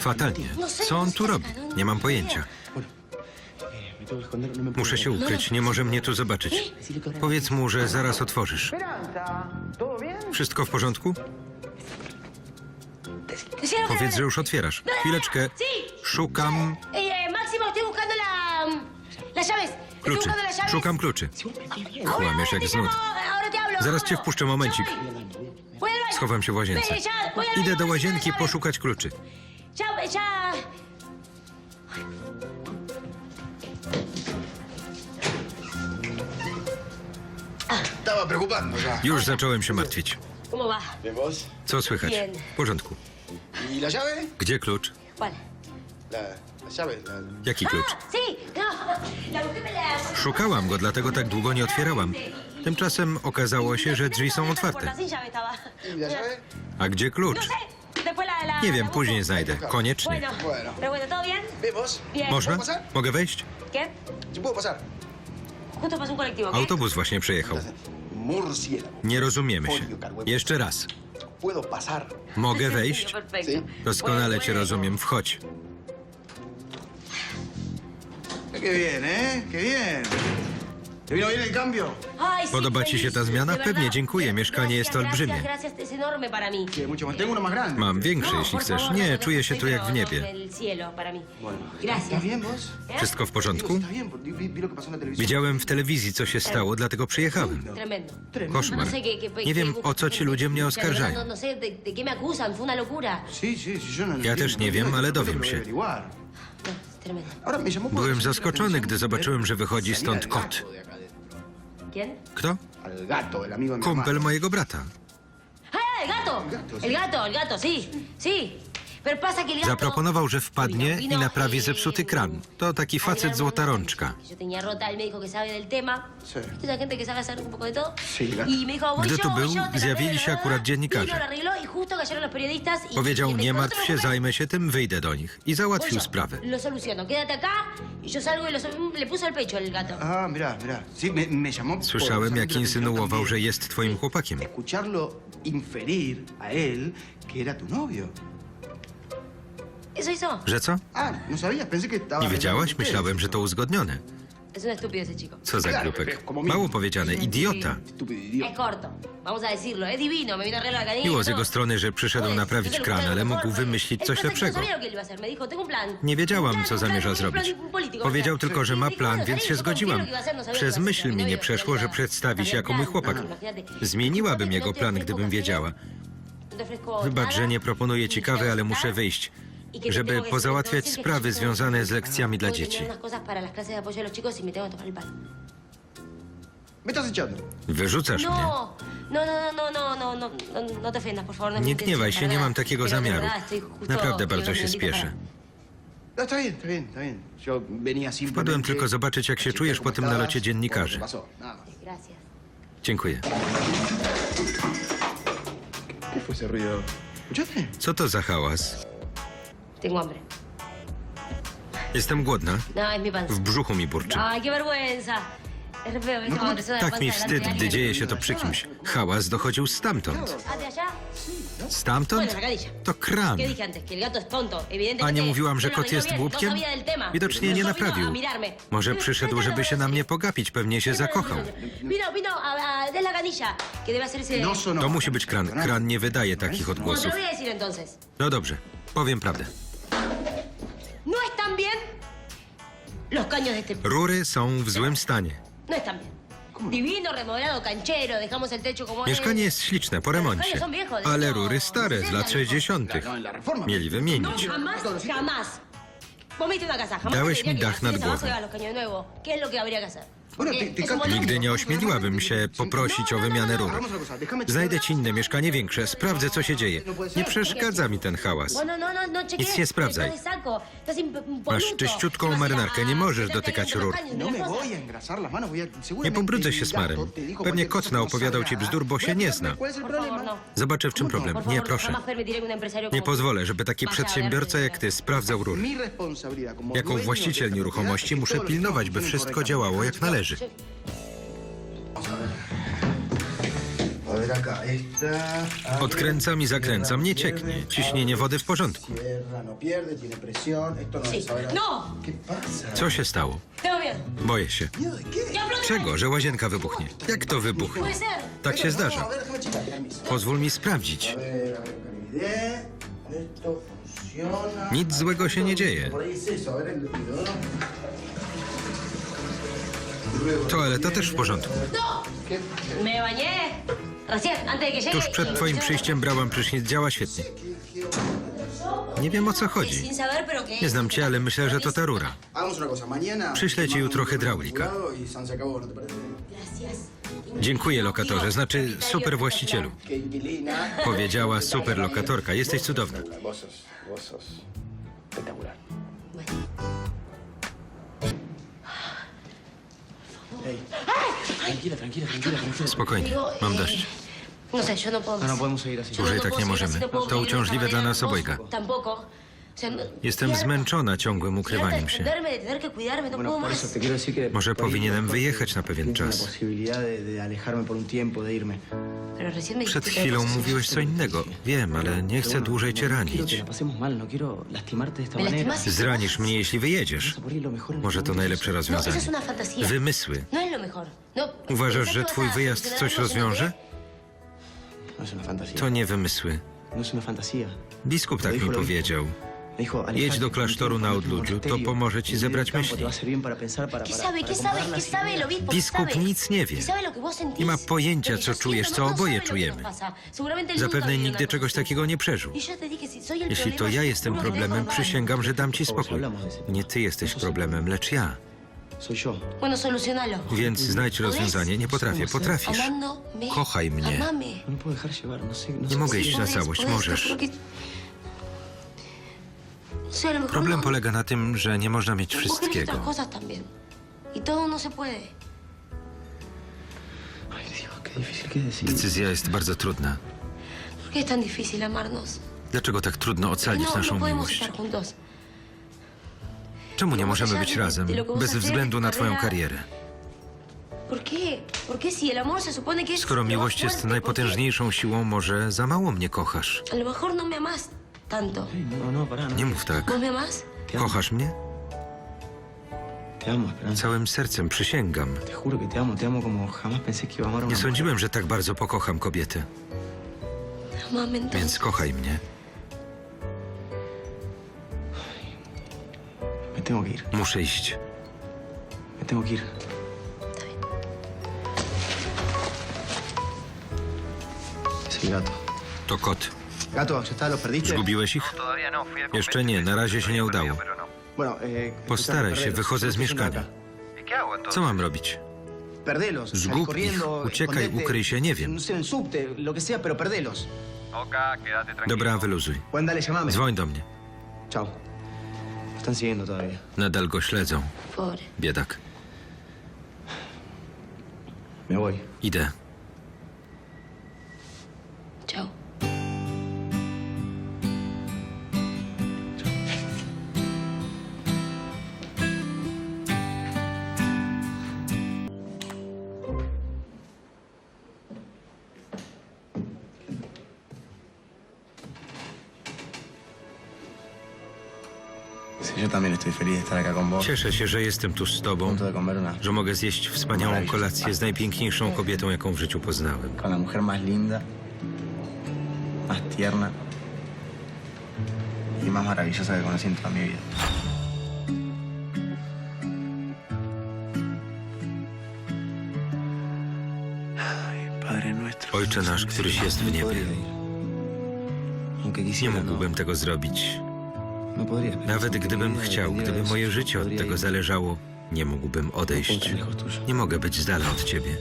Fatalnie. Co on tu robi? Nie mam pojęcia. Muszę się ukryć, nie może mnie tu zobaczyć. Powiedz mu, że zaraz otworzysz. Wszystko w porządku? Powiedz, że już otwierasz. Chwileczkę. Szukam kluczy. Szukam kluczy. Kłamiesz jak znud. Zaraz cię wpuszczę, momencik. Schowam się w łazience. Idę do łazienki poszukać kluczy. Już zacząłem się martwić. Co słychać? W porządku. Gdzie klucz? Jaki klucz? Szukałam go, dlatego tak długo nie otwierałam. Tymczasem okazało się, że drzwi są otwarte. A gdzie klucz? Nie wiem, później znajdę. Koniecznie. Można? Mogę wejść? Autobus właśnie przyjechał. Nie rozumiemy się. Jeszcze raz. Mogę wejść? Doskonale cię rozumiem. Wchodź. Qué bien, ¿eh? Qué bien. Podoba ci się ta zmiana? Pewnie, dziękuję. Mieszkanie jest olbrzymie. Mam większe, jeśli chcesz. Nie, czuję się tu jak w niebie. Wszystko w porządku? Widziałem w telewizji, co się stało, dlatego przyjechałem. Koszmar. Nie wiem, o co ci ludzie mnie oskarżają. Ja też nie wiem, ale dowiem się. Byłem zaskoczony, gdy zobaczyłem, że wychodzi stąd kot. ¿Quién? Kto? Al gato, el amigo de mi Kumpel hermano. mojego brata. ¡Ah, el gato! El gato, sí. El gato, el gato, sí, sí. Zaproponował, że wpadnie i naprawi zepsuty kran. To taki facet złota rączka. Gdy tu był, zjawili się akurat dziennikarze. Powiedział, nie martw się, zajmę się tym, wyjdę do nich. I załatwił sprawę. Ah, Słyszałem, jak insynuował, że jest twoim chłopakiem. Inferir a él que era tu novio. Że co? Nie wiedziałaś? Myślałem, że to uzgodnione. Co za grupek. Mało powiedziane, idiota. Miło z jego strony, że przyszedł naprawić kran, ale mógł wymyślić coś lepszego. Nie wiedziałam, co zamierza zrobić. Powiedział tylko, że ma plan, więc się zgodziłam. Przez myśl mi nie przeszło, że przedstawi się jako mój chłopak. Zmieniłabym jego plan, gdybym wiedziała. Wybacz, że nie proponuję ci kawy, ale muszę wyjść żeby pozałatwiać sprawy związane z lekcjami dla dzieci. Me estás echando. Wyrzucasz mnie. No, no, no, no, no, no, no, no, no por favor. No Nie gniewaj się, nie mam takiego zamiaru. Naprawdę bardzo się spieszę. No, está bien, está bien, está bien. Yo venía simplemente... Wpadłem tylko zobaczyć, jak się czujesz po tym nalocie dziennikarzy. que pasó, nada más. para- Gracias. Dziękuję. ¿Qué fue ese ruido? ¿Escuchaste? Co to za hałas? Tengo hambre. Jestem głodna. No, es mi panza. W brzuchu mi burczy. Ay, qué vergüenza. Es re feo, ¿viste? Cuando te suena la Tak mi panza delante wstyd, gdy alguien. dzieje się to przy kimś. Hałas dochodził stamtąd. Ah, de allá. Stamtąd? To kran. ¿Qué dije antes? Que el gato es tonto. Evidentemente. A nie mówiłam, że no kot jest bien, głupkiem? No sabía del tema. Widocznie nie Solo naprawił. vino a mirarme. Może przyszedł, żeby się na mnie pogapić. Pewnie się zakochał. Vino, vino a, a de la canilla, que debe hacer ese... No sonó. To musi być kran. Kran nie wydaje takich Bueno, te odgłosów. lo voy a decir entonces. No dobrze, powiem prawdę. No están bien los caños de este... Rury są w złym stanie. No están bien. Divino, remodelado, canchero, dejamos el techo como Mieszkanie es. jest śliczne, po remoncie. Ale rury stare, z lat 60. No, en la reforma. Mieli No, wymienić. jamás, jamás. Vos me diste una casa, jamás Dałeś mi dach nad głową. llevas los caños de nuevo. ¿Qué es lo que habría que hacer? Nigdy nie ośmieliłabym się poprosić o wymianę rur. Znajdę ci inne mieszkanie większe, sprawdzę co się dzieje. Nie przeszkadza mi ten hałas. Nic nie sprawdzaj. Masz czyściutką marynarkę, nie możesz dotykać rur. Nie pobrudzę się smarem. Pewnie Kotna opowiadał ci bzdur, bo się nie zna. Zobaczę, w czym problem. Nie, proszę. Nie pozwolę, żeby taki przedsiębiorca jak ty sprawdzał rur. Jako właściciel nieruchomości muszę pilnować, by wszystko działało jak należy należy. Odkręcam i zakręcam, nie cieknie. Ciśnienie wody w porządku. No! Co się stało? Boję się. Czego? Że łazienka wybuchnie. Jak to wybuchnie? Tak się zdarza. Pozwól mi sprawdzić. Nic złego się nie dzieje. Toaleta też w porządku. ¡No! Tuż przed twoim przyjściem brałam prysznic, działa świetnie. Nie wiem o co chodzi. Nie znam cię, ale myślę, że to ta rura. Przyślę ci jutro hydraulika. Dziękuję lokatorze, znaczy super właścicielu. Powiedziała super lokatorka. Jesteś cudowna. Ey, Tranquila, tranquila, tranquila, tranquila. Spokojnie, mam dość. No yo no No, no podemos seguir así. Yo Dłużej tak nie możemy. To uciążliwe dla nas obojga. Tampoco. Jestem zmęczona ciągłym ukrywaniem się. Może powinienem wyjechać na pewien czas. Przed chwilą mówiłeś co innego. Wiem, ale nie chcę dłużej cię no, que ranić. no Zranisz mnie, jeśli wyjedziesz. Może to najlepsze No, rozwiązanie. Wymysły. Uważasz, ¿pensás że twój wyjazd coś rozwiąże? To nie wymysły. Biskup tak mi powiedział. Jedź do klasztoru na odludziu, to pomoże ci Vivir zebrać myśli. te va a servir para pensar, para- ¿Qué para- sabe? para ¿Qué sabe? acomodar ¿Qué las sabe el ideas. obispo? ¿Qué Biskup sabe? nic nie wie. ¿Qué sabe lo que vos sentís? Nie ma pojęcia, Lo que co yo czujesz, siento, co no oboje sabe lo que czujemy. nos pasa. Seguramente él nunca Zapewne vivió nigdy una czegoś cosa así. takiego nie przeżył. Y yo te dije, si soy el Jeśli to problema, ja te jestem que problemem, przysięgam, że dam ci spokój. Nie ty jesteś problemem, lecz ja. Soy yo. Bueno, solucionalo. Więc znajdź rozwiązanie. Nie potrafię, potrafisz. Kochaj mnie. Amame. No me puedo dejar llevar, no sé. No Nie mogę iść na całość, możesz. Problem no. polega na tym, że nie można mieć wszystkiego. Y no. Decyzja jest bardzo trudna. Dlaczego tak trudno ocalić no, naszą miłość? Czemu nie możemy być razem, bez względu na twoją karierę? ¿Por qué? ¿Por qué si el amor se supone que es Skoro miłość jest najpotężniejszą siłą, może za mało mnie kochasz? Tanto. Nie mów tak. Kochasz mnie? te amo, Esperanza. Całym sercem przysięgam. Te juro que te amo, te amo como jamás pensé que iba a amar a Nie una mujer. sądziłem, że tak bardzo pokocham Amame entonces. więc kochaj mnie. Me tengo que ir, Muszę iść. me tengo que ir. Es el gato. To kot. Gato, ¿ya está? ¿Los perdiste? Zgubiłeś ich? Jeszcze nie, na razie się nie udało. Bueno, eh, Postaraj się, wychodzę z mieszkania. acá. Co mam robić? Perdelos. Zgub ich, uciekaj, ukryj się, nie wiem. No. Dobra, wyluzuj. Dzwoń do mnie. Están siguiendo todavía. Nadal go śledzą. Biedak. Me voy. Idę. Cieszę się, że jestem tu z tobą, una. że mogę zjeść wspaniałą kolację z najpiękniejszą kobietą, jaką w życiu poznałem. Y. Ojcze nasz, któryś jest w niebie. Nie no. mógłbym tego zrobić. Nawet gdybym chciał, gdyby moje życie od tego zależało, nie mógłbym No odejść. Nie mogę być z dala od ciebie.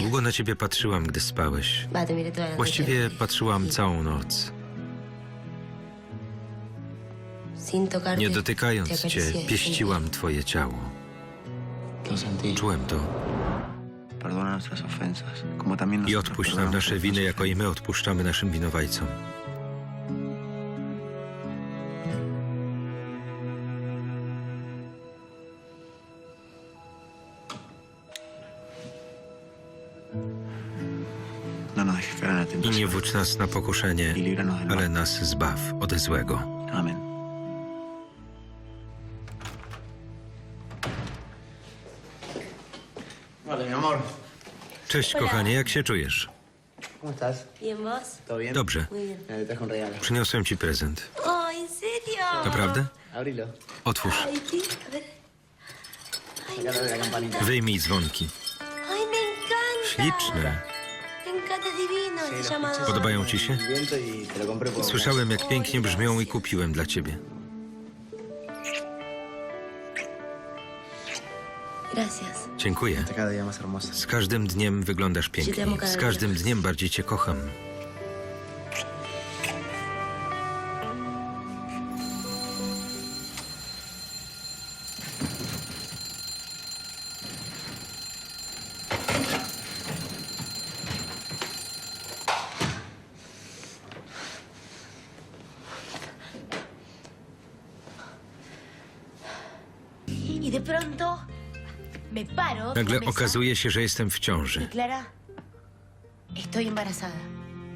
Długo na ciebie patrzyłam, gdy spałeś. Właściwie patrzyłam całą noc. Nie dotykając cię, pieściłam twoje ciało. Czułem to perdona nuestras ofensas, como también I odpuść nam nasze winy, jako i my odpuszczamy naszym winowajcom. No I nie wódź nas na pokuszenie, ale nas zbaw od złego. Amen. Vale, mi amor. Cześć, kochanie, jak się czujesz? ¿Cómo estás? ¿Bien vos? ¿Todo bien? Dobrze. Te un regalo. Przyniosłem ci prezent. Oh, ¿en serio? Naprawdę? Abrilo. Otwórz. Ay, sí, a ver. Sacalo de la campanita. Wyjmij dzwonki. Ay, me encanta. Śliczne. Me encanta, es divino. Se llama Adorno. Podobają ci się? Viento y te lo compré por... Słyszałem, jak pięknie brzmią i kupiłem dla ciebie. Gracias. Dziękuję. Está cada día más hermosa. Z każdym dniem wyglądasz piękniej. Z każdym dniem bardziej cię kocham. Y de pronto Nagle okazuje się, że jestem w y ciąży. Clara, estoy embarazada.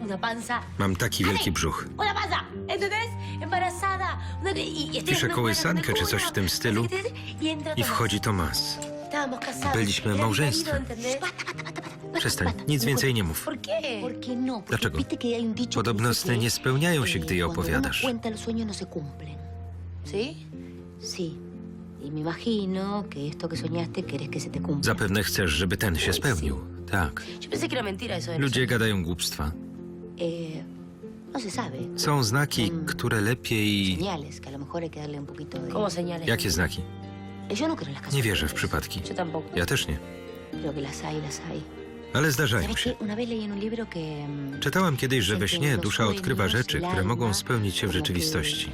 Una panza. Mam taki wielki brzuch. Una panza, ¿entendés? Embarazada. Una- y- y Piszę kołysankę czy coś w tym stylu Y entra I wchodzi Tomas. Byliśmy małżeństwem. Przestań, nic więcej nie mów. No, Dlaczego? Podobno sny nie spełniają się, gdy je opowiadasz. no. ¿Sí? Sí. Y me imagino que esto que soñaste querés que se te cumpla. Zapewne chcesz, żeby ten się spełnił. Tak. Yo pensé que era mentira eso de los Ludzie gadają głupstwa. Eh, no se sabe. Są znaki, które lepiej... Señales que a lo mejor hay que darle un poquito de... ¿Cómo señales? Jakie znaki? Eh, Yo no creo en las Nie wierzę w przypadki. Yo tampoco. Ja też nie. Creo que las hay, las hay. Ale zdarzają ¿Sabes się. mm, Czytałam kiedyś, że we śnie dusza odkrywa sueños, rzeczy, które mogą spełnić się w rzeczywistości.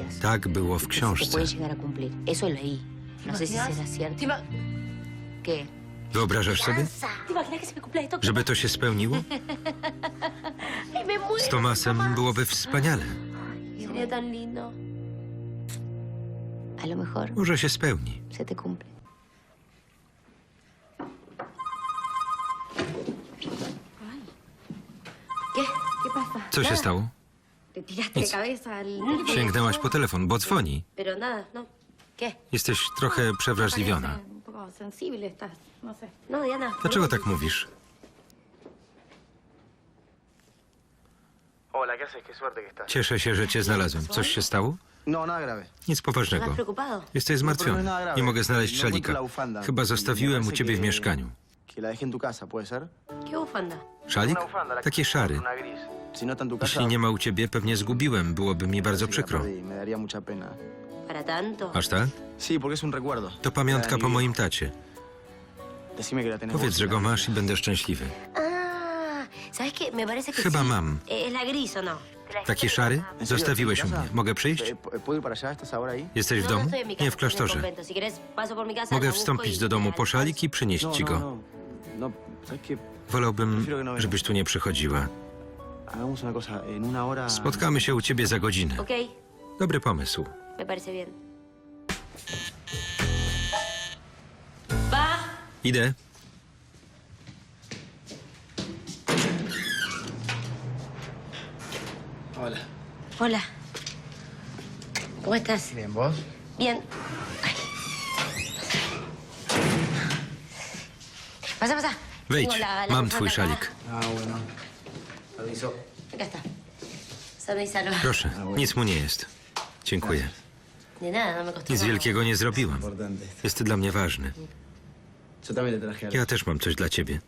Eh. Tak było w książce. No. Wyobrażasz sobie? Żeby to się spełniło? Z Tomasem byłoby wspaniale. Może się spełni. Co się stało? ¿Te tiraste de cabeza al... Sięgnęłaś po telefon, bo dzwoni. No. Jesteś trochę przewrażliwiona. No sé. No. Dlaczego tak mówisz? Cieszę się, że cię znalazłem. Coś się stało? Nic ¿Estás poważnego. Jesteś zmartwiony. Nie mogę znaleźć szalika. Chyba zostawiłem u ciebie w mieszkaniu. Szalik? Taki szary. Jeśli nie ma u ciebie, pewnie zgubiłem. Byłoby mi bardzo przykro. Aż tak? To pamiątka po moim tacie. Powiedz, że go masz i będę szczęśliwy. Ah, Chyba mam. Eh, Es la gris, ¿o no? Taki szary? Zostawiłeś u ¿En tu mnie. Mogę przyjść? Eh, ¿pu- ¿Puedo ir para allá? ¿Estás ahora ahí? Jesteś w No, no domu? Nie, w klasztorze. Mogę wstąpić y do domu po szalik i przynieść ci go. Wolałbym, żebyś tu nie przychodziła. Hagamos una cosa. En una hora... Spotkamy się u ciebie za godzinę. Ok, Dobry pomysł. me parece bien. Va. Idę. Hola. Hola. ¿Cómo estás? Bien, ¿vos? Bien. Ay. Pasa, pasa. Wejdź. Tengo la- la Mam bufanda twój acá. szalik. Ah, bueno. Aviso. Acá está. Sano y salvo. Proszę, nic mu nie jest. Dziękuję. De nada, no me costó Nic nada. wielkiego nie zrobiłam. Importante. Jest dla mnie ważny. Yo también te traje algo. Ja też mam coś dla ciebie.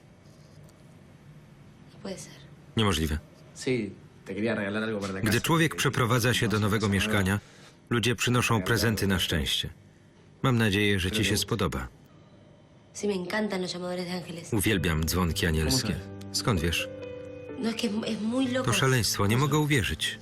No puede ser. Niemożliwe. Sí, te quería regalar algo para la casa. Gdy człowiek przeprowadza się do nowego no, mieszkania, ludzie przynoszą prezenty na szczęście. Mam nadzieję, że ci się spodoba. Sí, me encantan los llamadores de ángeles. Uwielbiam dzwonki anielskie. Skąd wiesz? No, es que es, es muy loco. To szaleństwo, nie mogę uwierzyć.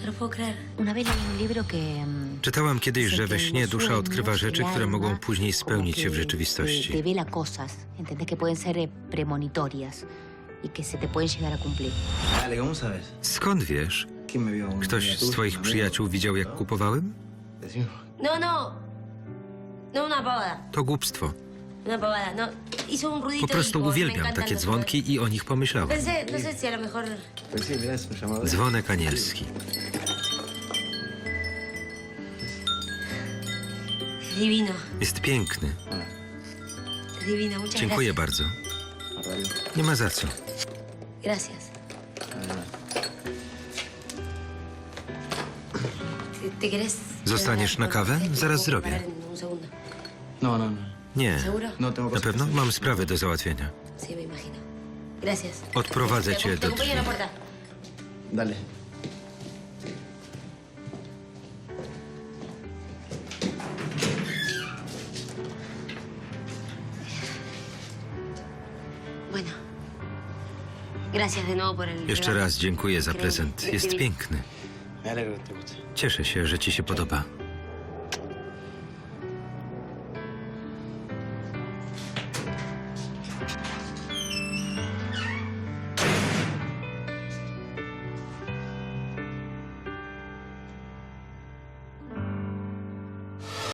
No lo puedo creer. Una vez leí en un libro que... mm, Czytałam kiedyś, że we śnie dusza odkrywa rzeczy, które mogą później spełnić się w rzeczywistości. vela cosas, ¿entendés? Que pueden ser eh, premonitorias y que se te pueden llegar a cumplir. Dale, ¿cómo sabes? Skąd wiesz? ¿Quién me vio? ¿Un Ktoś z twoich przyjaciół widział, jak kupowałem? No, no. No una. To głupstwo. Una pavada, no. Hizo un ruidito Po prostu y uwielbiam takie dzwonki i o nich pomyślałem. Pensé, no sé si a lo mejor Pues sí, mira, es un llamador. Dzwonek anielski. divino, Jest piękny. divino. Muchas Dziękuję gracias. bardzo. Nie ma za co. Gracias. ¿Te, te querés Zostaniesz na kawę? Zaraz zrobię. Un segundo. No, no, no. Nie. No Na pewno mam sprawę do załatwienia. Odprowadzę cię do drzwi. Dale. Jeszcze raz dziękuję za prezent. Jest piękny. Cieszę się, że ci się podoba.